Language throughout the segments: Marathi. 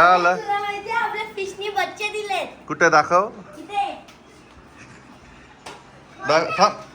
काय आलं? कुठे दाखव. थांब.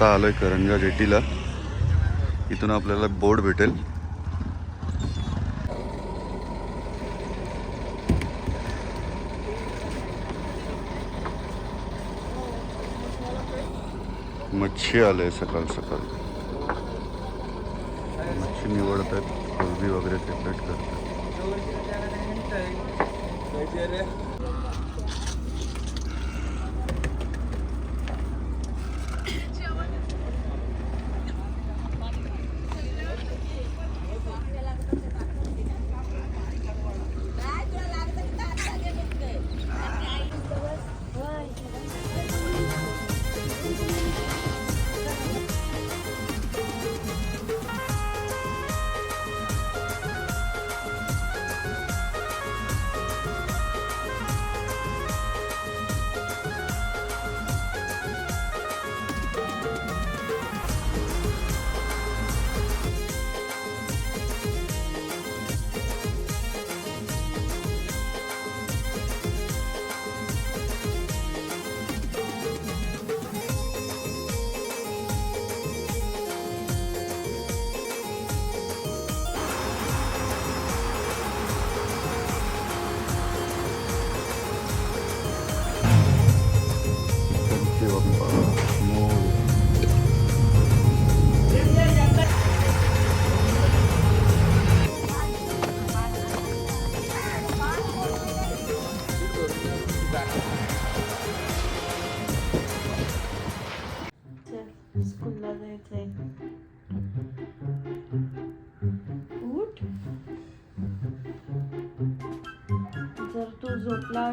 आता आहे करंजा जेटीला. इथून आपल्याला बोर्ड भेटेल. मच्छी आलंय सकाळ सकाळ. मच्छी निवडत आहेत कोलबी वगैरे सेपरेट करतात.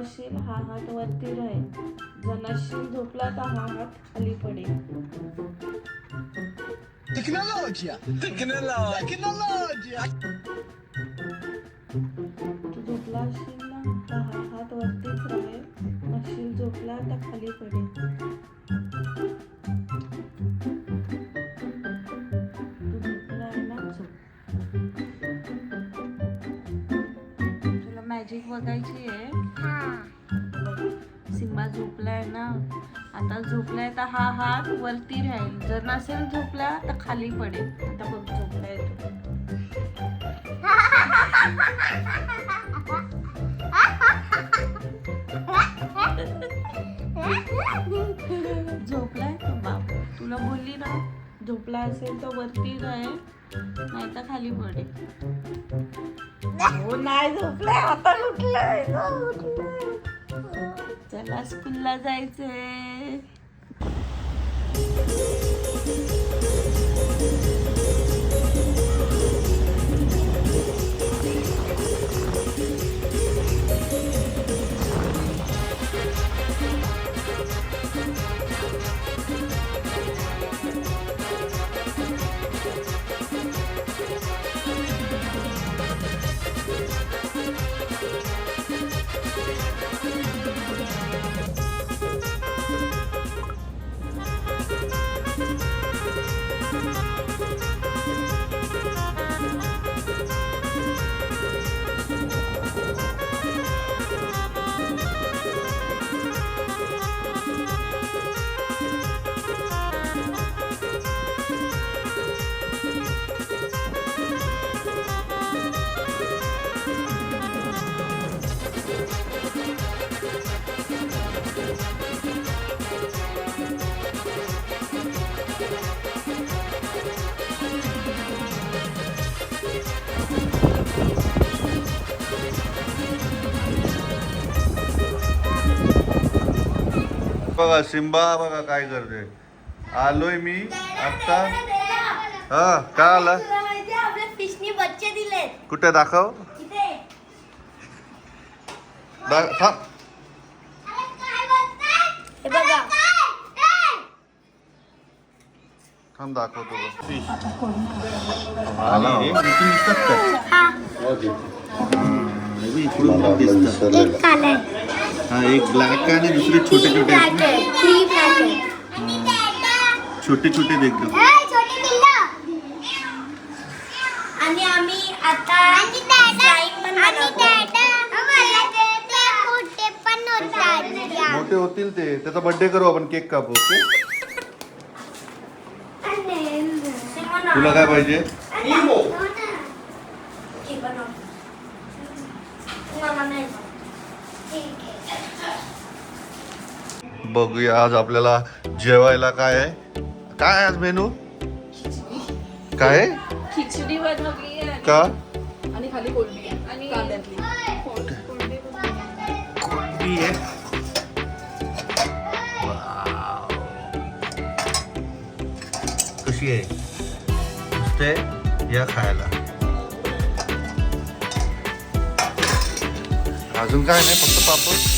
झोपला असशील हा हात वरती राहील जर नसशील झोपला तर हा हात खाली पडेल Tecnologia! Tecnologia! Tecnologia! तू झोपला असशील ना तर हा हात मॅजिक बघायची आहे. सिम्बा झोपलाय ना? आता झोपलाय तर हा हात वरती राहील. जर नसेल झोपला तर खाली पडेल. आता बघ झोपलाय तो. झोपलाय तो बाप. तुला बोलली ना? झोपला असेल तर वरती राहील नाही तर खाली पडेल हो नाही झोपलाय आता उठलाय चला स्कूलला जायचंय. बघा सिम्बा बघा काय करते आलोय मी आता. हा काय आला? बच्चे दिलेत कुठे दाखव. थांब. हे बघा. थांब दाखवतो बघ. आला. एक काला हा एक ब्लॅक आहे आणि दुसरे छोटे छोटे आहेत ना. छोटे छोटे देखील. आणि आम्ही आता slime पण बनवतो. मोठे होतील ते. त्याचा बर्थडे करू आपण केक कापू ओके? सिमोना. तुला काय पाहिजे बनव. मला नाही बघूया आज आपल्याला जेवायला काय आहे. काय आज मेनू? काय? आहे? खिचडी बनवली आहे का? आणि खाली कोलबी आहे. आणि कांद्यातली. कोल- कोलबी बनवली. कोलंबी आहे? वाव. कशी आहे? आहे. या खायला. अजून काय नाही फक्त पापड.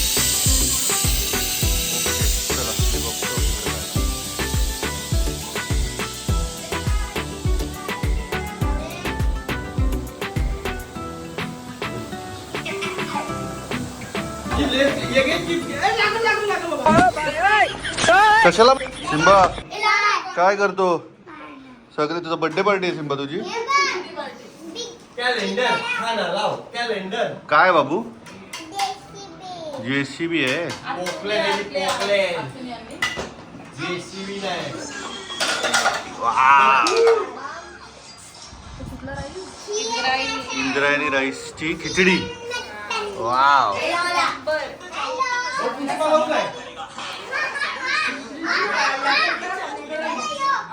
कशाला? सिंबा काय करतो? सगळे तुझा बर्थडे पार्टी आहे सिंबा तुझी? हा काय बाबू? जेसीबी. आहे? इंद्रायणी राईसची खिचडी. वाव.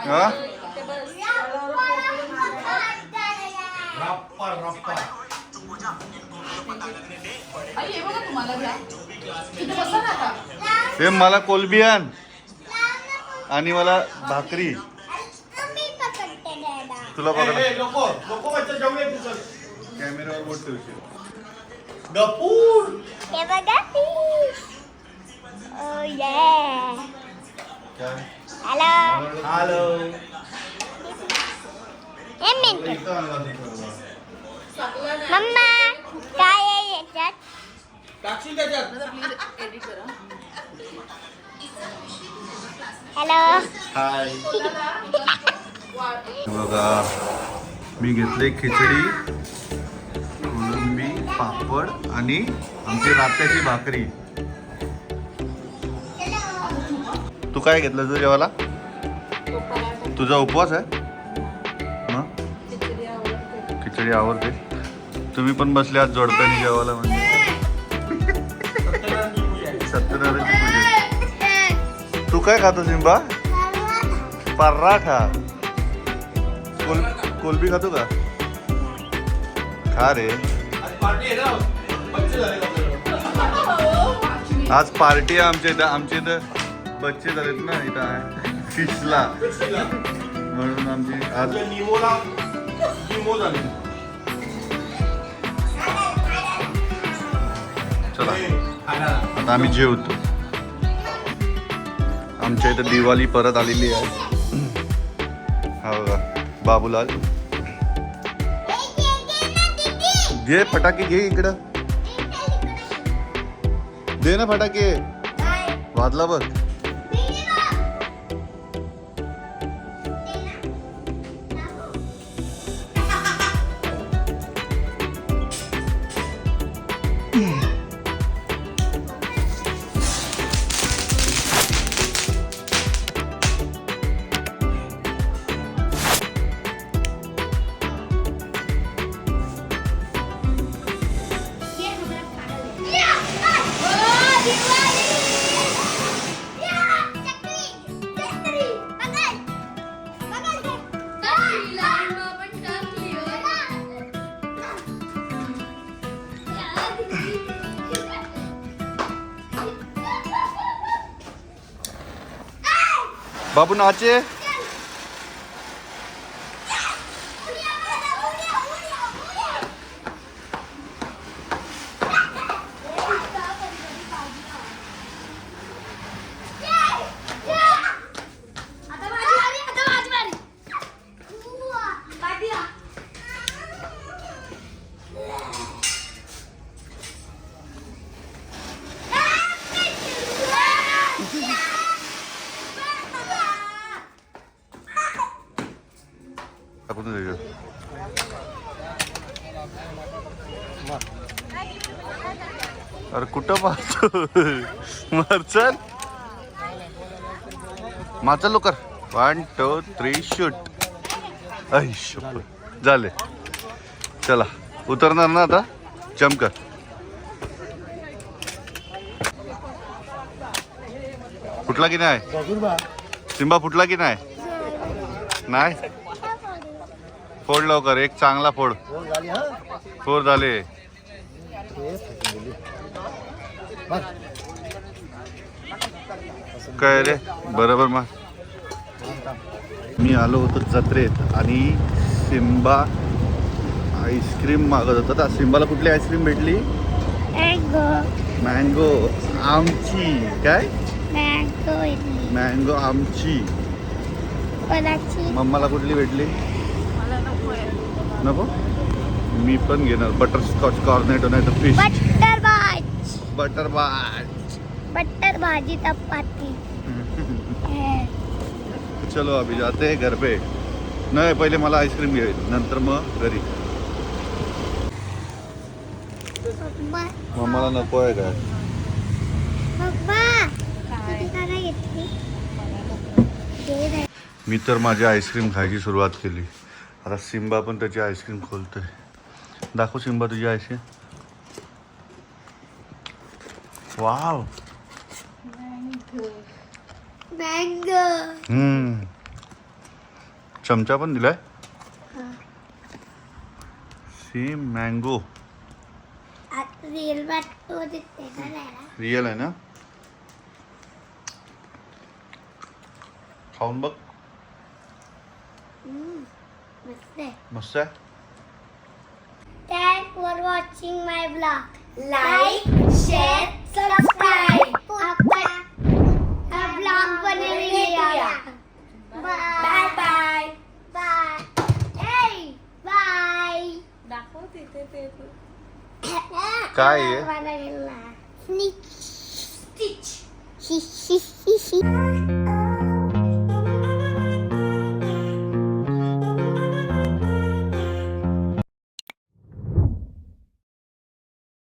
हा रप्पा रप्पा हे मला कोलबी आण आणि मला भाकरी तुला तुझं कॅमेऱ्यावर बोट ठेवशील. गपूर हे बघा fish. Oh, Hello. हॅलो एक मिनिट. मम्मा काय आहे याच्यात टाकशील त्याच्यात हॅलो हाय बघा मी घेतले खिचडी कोलंबी पापड आणि आमची रात्याची भाकरी. तू काय घेतलं तुझं जेवायला? तुझा उपवास आहे? खिचडी आवडते. तुम्ही पण बसले आज जोडप्याने जेवायला म्हणजे सत्यनारायणची पूजा. तू काय खातो सिंबा? पराठा. कोल कोलबी खातो का? खा रे. आज पार्टी आहे आमच्या इथं आमच्या इथं बच्चे झालेत ना इथं आहे. फिशला. म्हणून आमची आज आमच्या निमोला निमो झाले. चला. आता आम्ही जेवतो. आमच्या इथं दिवाळी परत आलेली आहे. हा बघा बाबूलाल. घे फटाके घे इकडं. दे ना फटाके. वाजला बघ. बाबू नाचे अरे कुठं पाहतो? मारचल माचल लवकर. वन टू थ्री शूट ऐश झाले. चला उतरणार ना आता? चमकर फुटला की नाही? सिंबा फुटला की नाही? नाही? फोड लवकर. एक चांगला फोड. फोड झाले काय रे? बरोबर मग. मी आलो होतो जत्रेत आणि सिम्बा आईस्क्रीम मागत होता. त्या सिम्बाला कुठली आईस्क्रीम भेटली? मँगो. आमची. काय. मँगो आमची? मम्माला कुठली भेटली? नको? मी पण घेणार. बटर स्कॉच कॉर्नेटो नाही तर फिश बटर बटर बाज बटर भाजी चपाती चलो अभी जाते हैं घर पे। नाही पहिले मला आईस्क्रीम घे नंतर मग घरी। मम्माला नको आहे काय? मी तर माझी आईस्क्रीम खायची सुरुवात केली. आता सिम्बा पण त्याची आईस्क्रीम खोलतोय. दाखव सिम्बा तुझी आईस्क्रीम वाव मँगो हम्म चमचा पण दिलाय सी मँगो आता रिअल वाटतो देते ना त्याला. रिअल आहे ना खाऊन बघ हम्म, मस्त आहे मस्त आहे Thanks for watching Like, share, subscribe. आपण हा vlog बनवूया. Bye bye. Bye. Hey, bye. दाखव तिथे ते. काय आहे? Stitch.